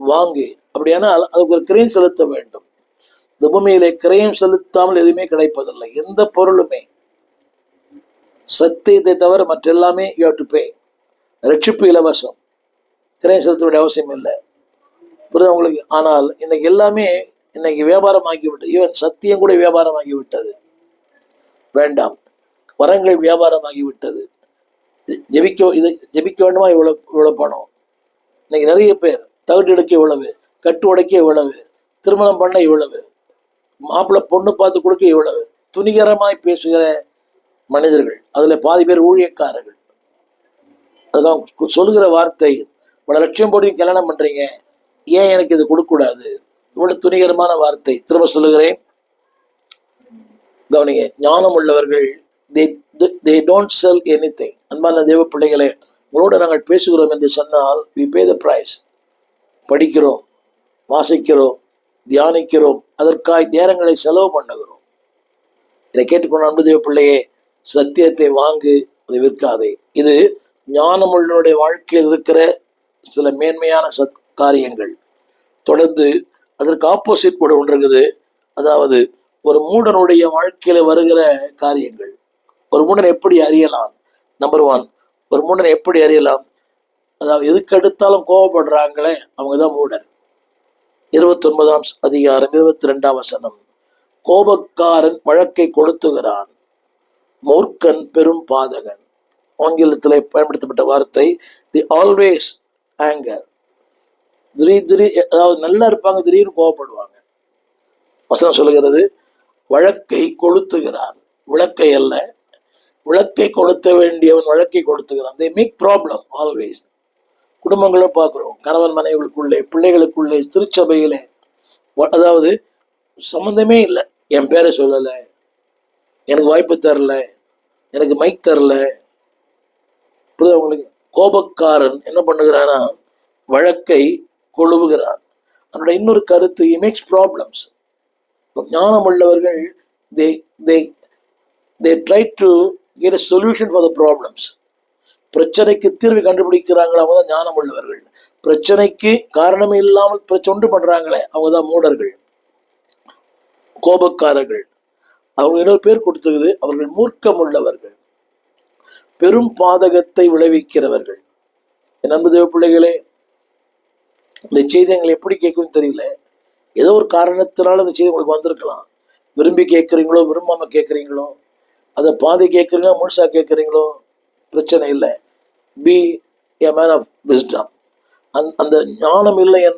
வாங்கு. அப்படியானால் அதுக்கு ஒரு கிரயம் செலுத்த வேண்டும். இந்த பூமியிலே கிரயம் செலுத்தாமல் எதுவுமே கிடைப்பதில்லை. எந்த பொருளுமே. சத்தியத்தை தவிர மற்ற எல்லாமே யூ டு பே ரட்சிப்பு இலவசம். கிரயம் செலுத்த வேண்டிய அவசியம் இல்லை. புரியுதா உங்களுக்கு? ஆனால் இன்னைக்கு எல்லாமே இன்னைக்கு வியாபாரம் ஆகிவிட்டது ஈவன் சத்தியம் கூட வியாபாரம் ஆகிவிட்டது வேண்டாம். வரங்கள் வியாபாரம் ஆகிவிட்டது இது ஜெபிக்க இது ஜெபிக்க வேண்டுமா? இவ்வளோ இவ்வளோ பணம். இன்னைக்கு நிறைய பேர் தகுதி எடுக்க இவ்வளவு கட்டு உடைக்க இவ்வளவு திருமணம் பண்ண இவ்வளவு மாப்பிள்ளை பொண்ணு பார்த்து கொடுக்க இவ்வளவு துணிகரமாய் பேசுகிற மனிதர்கள் அதில் பாதி பேர் ஊழியக்காரர்கள். அதுதான் சொல்லுகிற வார்த்தை. இவ்வளோ லட்சியம் போட்டு கல்யாணம் பண்ணுறீங்க ஏன் எனக்கு இது கொடுக்கக்கூடாது? இவ்வளோ துணிகரமான வார்த்தை. திரும்ப சொல்லுகிறேன். கவனிங்க ஞானம் உள்ளவர்கள் they don't sell anything அன்பான தேவ பிள்ளைகளே உங்களோட நாங்கள் பேசுகிறோம் என்று சொன்னால் வி பே த ப்ரைஸ் படிக்கிறோம் வாசிக்கிறோம் தியானிக்கிறோம் அதற்காய் நேரங்களை செலவு பண்ணுகிறோம். இதை கேட்டுக்கொண்டு அன்புதேவ பிள்ளையே சத்தியத்தை வாங்கு அதை விற்காதே. இது ஞானமுள்ளனுடைய வாழ்க்கையில் இருக்கிற சில மேன்மையான சத் காரியங்கள். தொடர்ந்து அதற்கு ஆப்போசிட் கூட ஒன்று இருக்குது. அதாவது ஒரு மூடனுடைய வாழ்க்கையில வருகிற காரியங்கள். ஒரு மூடன் எப்படி அறியலாம்? நம்பர் ஒன் ஒரு மூடனை எப்படி அறியலாம்? அதாவது எதுக்கு எடுத்தாலும் கோவப்படுறாங்களே அவங்க தான் மூடன். இருபத்தொன்பதாம் அதிகாரம் இருபத்தி ரெண்டாம் வசனம். கோபக்காரன் வழக்கை கொளுத்துகிறான் மூர்க்கன் பெரும் பாதகன். ஆங்கிலத்தில் பயன்படுத்தப்பட்ட வார்த்தை தி ஆல்வேஸ் ஆங்கர் திடீர் திடீர் அதாவது நல்லா இருப்பாங்க திடீர்னு கோவப்படுவாங்க. வசனம் சொல்லுகிறது வழக்கை கொளுத்துகிறான். விளக்கை அல்ல விளக்கை கொளுத்த வேண்டியவன் வழக்கை கொளுத்துகிறான். தே மேக் ப்ராப்ளம் ஆல்வேஸ் குடும்பங்களை பார்க்குறோம். கணவன் மனைவிகளுக்குள்ளே பிள்ளைகளுக்குள்ளே திருச்சபையிலே. அதாவது சம்மந்தமே இல்லை. என் பேரை சொல்லலை. எனக்கு வாய்ப்பு தரல. எனக்கு மைக் தரல. புரியுதா உங்களுக்கு? கோபக்காரன் என்ன பண்ணுகிறானா? வழக்கை கொழுவுகிறான். அதனோட இன்னொரு கருத்து இமேக்ஸ் ப்ராப்ளம்ஸ் ஞானம் உள்ளவர்கள் they they they try to get a solution for the problems பிரச்சனைக்கு தீர்வு கண்டுபிடிக்கிறாங்களே அவங்க தான் ஞானம் உள்ளவர்கள். பிரச்சனைக்கு காரணமே இல்லாமல் பிரச்சனை பண்றாங்களே அவங்க தான் மூடர்கள். கோபக்காரர்கள். அவங்க இன்னொரு பேர் கொடுத்துக்குது அவர்கள் மூர்க்கம் உள்ளவர்கள் பெரும் பாதகத்தை விளைவிக்கிறவர்கள். என் அன்பு தேவ பிள்ளைகளே இந்த செய்தி எங்களை எப்படி கேட்கும்னு தெரியல. ஏதோ ஒரு காரணத்தினால இந்த செய்தி உங்களுக்கு வந்திருக்கலாம். விரும்பி கேட்குறீங்களோ விரும்பாம கேட்குறீங்களோ அதை பாதி கேட்குறீங்களோ முழுசா கேட்குறீங்களோ பிரச்சனை இல்லை. be a man of wisdom அந் அந்த ஞானம் இல்லை என்ற